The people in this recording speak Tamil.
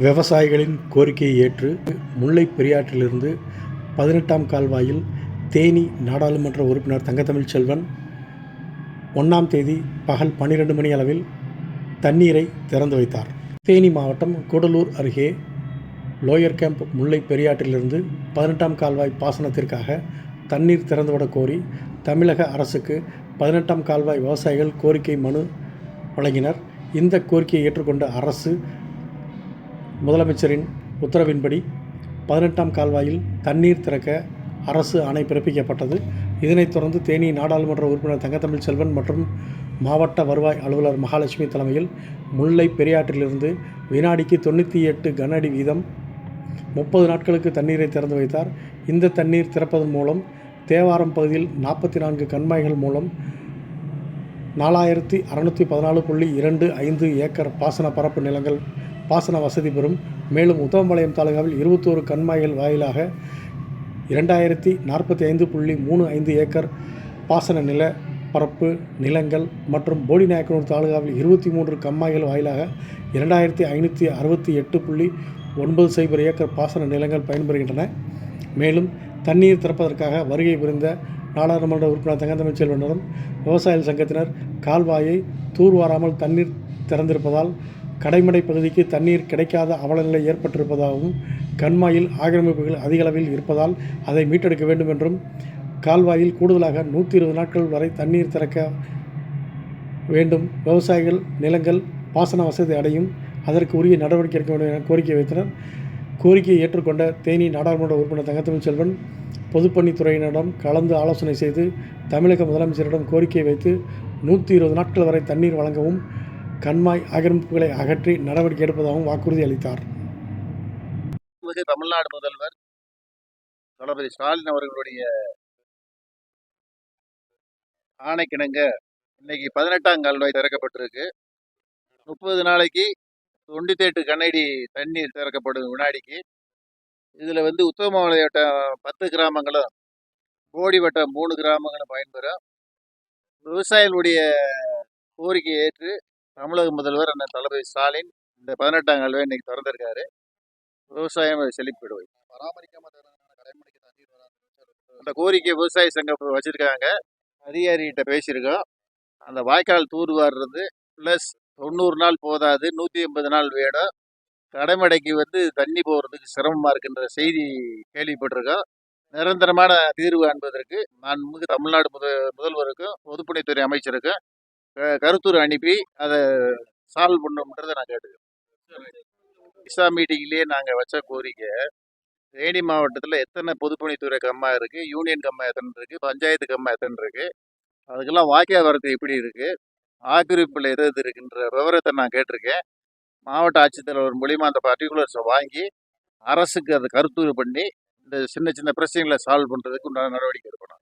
விவசாயிகளின் கோரிக்கையை ஏற்று முல்லை பெரியாற்றிலிருந்து பதினெட்டாம் கால்வாயில் தேனி நாடாளுமன்ற உறுப்பினர் தங்கத்தமிழ் செல்வன் ஒன்றாம் தேதி பகல் பன்னிரெண்டு மணி அளவில் தண்ணீரை திறந்து வைத்தார். தேனி மாவட்டம் கூடலூர் அருகே லோயர் கேம்ப் முல்லை பெரியாற்றிலிருந்து பதினெட்டாம் கால்வாய் பாசனத்திற்காக தண்ணீர் திறந்துவிட கோரி தமிழக அரசுக்கு பதினெட்டாம் கால்வாய் விவசாயிகள் கோரிக்கை மனு வழங்கினர். இந்த கோரிக்கையை ஏற்றுக்கொண்ட அரசு முதலமைச்சரின் உத்தரவின்படி பதினெட்டாம் கால்வாயில் தண்ணீர் திறக்க அரசு ஆணை பிறப்பிக்கப்பட்டது. இதனைத் தொடர்ந்து தேனி நாடாளுமன்ற உறுப்பினர் தங்கத்தமிழ் செல்வன் மற்றும் மாவட்ட வருவாய் அலுவலர் மகாலட்சுமி தலைமையில் முல்லை பெரியாற்றிலிருந்து வினாடிக்கு தொண்ணூற்றி எட்டு கன அடி வீதம் முப்பது நாட்களுக்கு தண்ணீரை திறந்து வைத்தார். இந்த தண்ணீர் திறப்பதன் மூலம் தேவாரம் பகுதியில் நாற்பத்தி நான்கு கண்மாய்கள் மூலம் நாலாயிரத்தி அறநூற்றி பதினாலு புள்ளி இரண்டு ஐந்து ஏக்கர் பாசன பரப்பு நிலங்கள் பாசன வசதி பெறும். மேலும் உத்தமபாளையம் தாலுகாவில் இருபத்தோரு கண்மாய்கள் வாயிலாக இரண்டாயிரத்தி நாற்பத்தி ஐந்து புள்ளி மூணு ஐந்து ஏக்கர் பாசன நில பரப்பு நிலங்கள் மற்றும் போடிநாயக்கனூர் தாலுகாவில் இருபத்தி மூன்று கம்மாய்கள் வாயிலாக இரண்டாயிரத்தி ஐநூற்றி அறுபத்தி எட்டு புள்ளி ஒன்பது சைபர் ஏக்கர் பாசன நிலங்கள் பயன்பெறுகின்றன. மேலும் தண்ணீர் திறப்பதற்காக வருகை புரிந்த நாடாளுமன்ற உறுப்பினர் தங்கத்தமிழ் செல்வனிடம் விவசாயிகள் சங்கத்தினர் கால்வாயை தூர்வாராமல் தண்ணீர் திறந்திருப்பதால் கடைமடை பகுதிக்கு தண்ணீர் கிடைக்காத அவலநிலை ஏற்பட்டிருப்பதாகவும் கண்மாயில் ஆக்கிரமிப்புகள் அதிகளவில் இருப்பதால் அதை மீட்டெடுக்க வேண்டும் என்றும் கால்வாயில் கூடுதலாக நூற்றி இருபது நாட்கள் வரை தண்ணீர் திறக்க வேண்டும். விவசாயிகள் நிலங்கள் பாசன வசதி அடையும். அதற்கு உரிய நடவடிக்கை எடுக்க வேண்டும் என கோரிக்கை வைத்தனர். கோரிக்கையை ஏற்றுக்கொண்ட தேனி நாடாளுமன்ற உறுப்பினர் தங்கத்தமிழ் செல்வன் பொதுப்பணித்துறையினரிடம் கலந்து ஆலோசனை செய்து தமிழக முதலமைச்சரிடம் கோரிக்கை வைத்து நூற்றி இருபது நாட்கள் வரை தண்ணீர் வழங்கவும் கண்மாய் ஆக்கிரமிப்புகளை அகற்றி நடவடிக்கை எடுப்பதாகவும் வாக்குறுதி அளித்தார். தமிழ்நாடு முதல்வர் தளபதி ஸ்டாலின் அவர்களுடைய ஆணைக்கிணங்க இன்னைக்கு பதினெட்டாம் கால்வாய் திறக்கப்பட்டிருக்கு. முப்பது நாளைக்கு தொண்ணூத்தி எட்டு கண்ணடி தண்ணீர் திறக்கப்படும் வினாடிக்கு. இதில் வந்து உத்தம வட்டம் பத்து கிராமங்களும் கோடி வட்டம் மூணு கிராமங்களும் பயன்பெறும். விவசாயிகளுடைய கோரிக்கையை ஏற்று தமிழக முதல்வர் அண்ணன் தளபதி ஸ்டாலின் இந்த பதினெட்டாம் கால்வாய் இன்னைக்கு திறந்திருக்காரு. விவசாயம் செழிப்பிடுவை அந்த கோரிக்கை விவசாய சங்கம் வச்சிருக்காங்க. அதிகாரிகிட்ட பேசியிருக்கோம். அந்த வாய்க்கால் தூர்வாடுறது ப்ளஸ் தொண்ணூறு நாள் போதாது நூற்றி எண்பது நாள் வேணும். கடைமடைக்கு வந்து தண்ணி போகிறதுக்கு சிரமமாக இருக்கின்ற செய்தி கேள்விப்பட்டிருக்கோம். நிரந்தரமான தீர்வு என்பதற்கு நான் மிகு தமிழ்நாடு முத முதல்வருக்கும் பொதுப்பணித்துறை அமைச்சருக்கும் கருத்தூர் அனுப்பி அதை சால்வ் பண்ணணுன்றதை நான் கேட்டுக்கிறேன். இசா மீட்டிங்லேயே நாங்கள் வச்ச கோரிக்கை தேனி மாவட்டத்தில் எத்தனை பொதுப்பணித்துறை கம்மா இருக்குது யூனியன் கம்மா எத்தனை இருக்குது பஞ்சாயத்து கம்மா எத்தனை இருக்குது அதுக்கெல்லாம் வாக்கிய வரத்து எப்படி இருக்குது ஆக்கிரமிப்பில் எது எது இருக்குன்ற விவரத்தை நான் கேட்டிருக்கேன். மாவட்ட ஆட்சித்தலைவர் மூலிமா அந்த பர்டிகுலர்ஸை வாங்கி அரசுக்கு அதை கருத்துரு பண்ணி இந்த சின்ன சின்ன பிரச்சனைகளை சால்வ் பண்ணுறதுக்கு உண்டான நடவடிக்கை எடுக்கணும்.